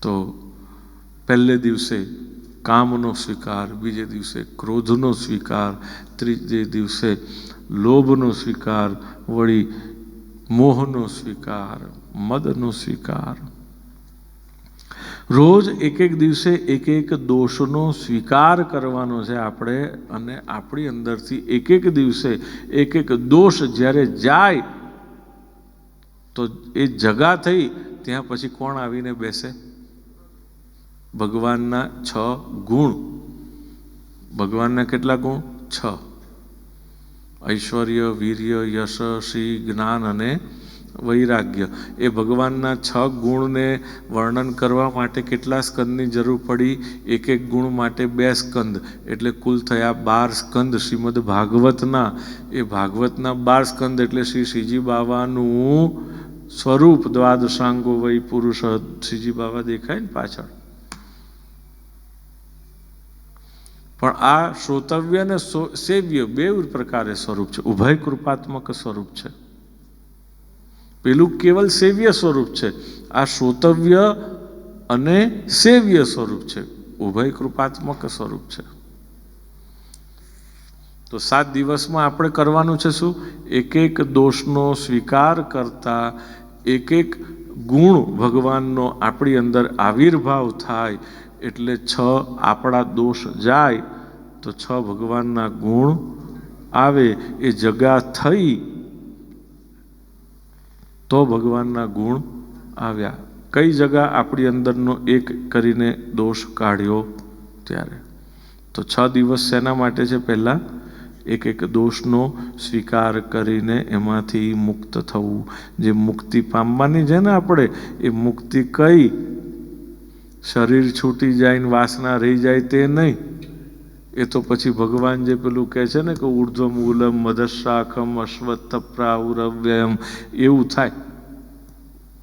તો પહેલે દિવસે કામનો સ્વીકાર, બીજે દિવસે ક્રોધનો સ્વીકાર, ત્રીજે દિવસે લોભનો સ્વીકાર, વળી મોહનો સ્વીકાર, મદનો સ્વીકાર. રોજ એક એક દિવસે એક એક દોષનો સ્વીકાર કરવાનો છે આપણે અને આપણી અંદરથી એક એક દિવસે એક એક દોષ જ્યારે જાય તો એ જગા થઈ, ત્યાં પછી કોણ આવીને બેસે? ભગવાનના છ ગુણ. ભગવાનના કેટલા ગુણ? છ. ઐશ્વર્ય, વીર્ય, યશ શ્રી જ્ઞાન અને વૈરાગ્ય. એ ભગવાનના છ ગુણને વર્ણન કરવા માટે કેટલા સ્કંદની જરૂર પડી? એક એક ગુણ માટે બે સ્કંદ. એટલે કુલ થયા બાર સ્કંદ શ્રીમદ ભાગવતના. એ ભાગવતના બાર સ્કંદ એટલે શ્રી શ્રીજી બાવાનું સ્વરૂપ, દ્વાદશાંગો વય પુરુષ. શ્રીજી બાબા દેખાય ને પાછળ? પણ આ શ્રોતવ્ય અને સેવ્ય બે પ્રકારે સ્વરૂપ છે. ઉભય કૃપાત્મક સ્વરૂપ છે. પેલું કેવલ સેવ્ય સ્વરૂપ છે. આ શ્રોતવ્ય અને સેવ્ય સ્વરૂપ છે. ઉભય કૃપાત્મક સ્વરૂપ છે. તો સાત દિવસમાં આપણે કરવાનું છે શું? એક એક દોષનો સ્વીકાર કરતા એક એક ગુણ ભગવાનનો આપણી અંદર આવિર્ભાવ થાય એટલે છ આપણા દોષ જાય, તો છ ભગવાનના ગુણ આવે, એ જગા થઈ તો ભગવાનના ગુણ આવ્યા. કઈ જગા? આપણી અંદરનો એક કરીને દોષ કાઢ્યો ત્યારે. તો છ દિવસ શેના માટે છે પહેલાં? એક એક દોષનો સ્વીકાર કરીને એમાંથી મુક્ત થવું. જે મુક્તિ પામવાની છે ને આપણે, એ મુક્તિ કઈ? શરીર છૂટી જાય ને વાસના રહી જાય તે નહીં. એ તો પછી ભગવાન જે પેલું કહે છે ને કે ઉર્ધ્વ મૂલમ મધશાખમ અશ્વત્થપ્રાઉરવ્યમ એવું થાય.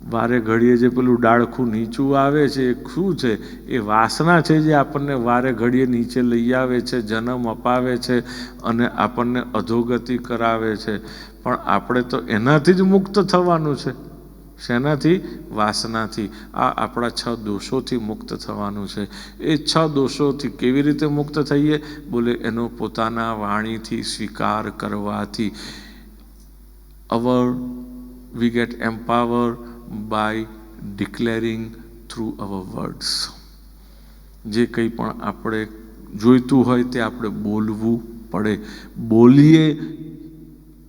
વારે ઘડીએ જે પેલું ડાળખું નીચું આવે છે, એ શું છે? એ વાસના છે જે આપણને વારે ઘડીએ નીચે લઈ આવે છે, જન્મ અપાવે છે અને આપણને અધોગતિ કરાવે છે. પણ આપણે તો એનાથી જ મુક્ત થવાનું છે. શેનાથી? વાસનાથી. આ આપણા છ દોષોથી મુક્ત થવાનું છે. એ છ દોષોથી કેવી રીતે મુક્ત થઈએ? બોલે એનો પોતાના વાણીથી સ્વીકાર કરવાથી. Our we get empower by declaring through our words જે કંઈ પણ આપણે જોઈતું હોય તે આપણે બોલવું પડે. બોલીએ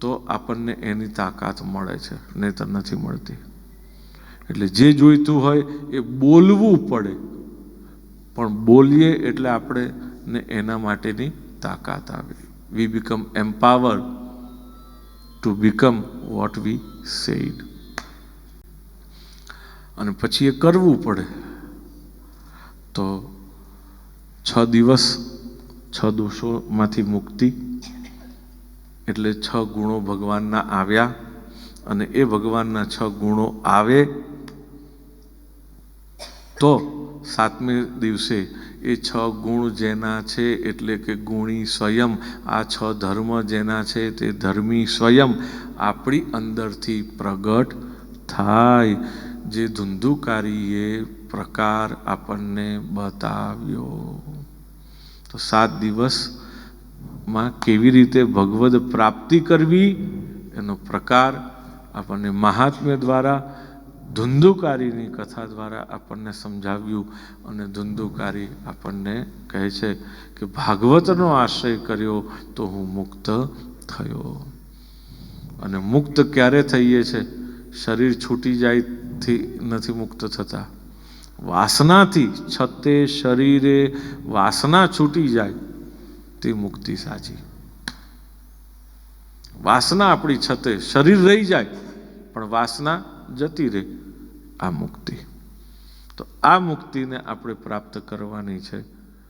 તો આપણને એની તાકાત મળે છે. નહીતર નથી મળતી. એટલે જે જોઈતું હોય એ બોલવું પડે. પણ બોલીએ એટલે આપણે ને એના માટેની તાકાત આવે. We become empower to become what we said અને પછી એ કરવું પડે. તો છ દિવસ છ દોષોમાંથી મુક્તિ એટલે છ ગુણો ભગવાનના આવ્યા. અને એ ભગવાનના છ ગુણો આવે તો સાતમે દિવસે એ છ ગુણ જેના છે એટલે કે ગુણી સ્વયં, આ છ ધર્મ જેના છે તે ધર્મી સ્વયં આપણી અંદરથી પ્રગટ થાય. જે ધુંધુકારીએ પ્રકાર આપણને બતાવ્યો. તો સાત દિવસમાં કેવી રીતે ભગવદ પ્રાપ્તિ કરવી? એનો પ્રકાર આપણને મહાત્મ્ય દ્વારા ધુંધુકારીની કથા દ્વારા આપણને સમજાવ્યું અને ધુંધુકારી આપણને કહે છે કે ભાગવતનો આશ્રય કર્યો તો હું મુક્ત થયો. અને મુક્ત ક્યારે થઈએ છે? શરીર છૂટી જાયથી નથી મુક્ત થતા. વાસનાથી, છતે શરીરે વાસના છૂટી જાય તે મુક્તિ સાચી. વાસના આપણી છતે, શરીર રહી જાય પણ વાસના જતી રહે આ મુક્તિ. તો આ મુક્તિને આપણે પ્રાપ્ત કરવાની છે.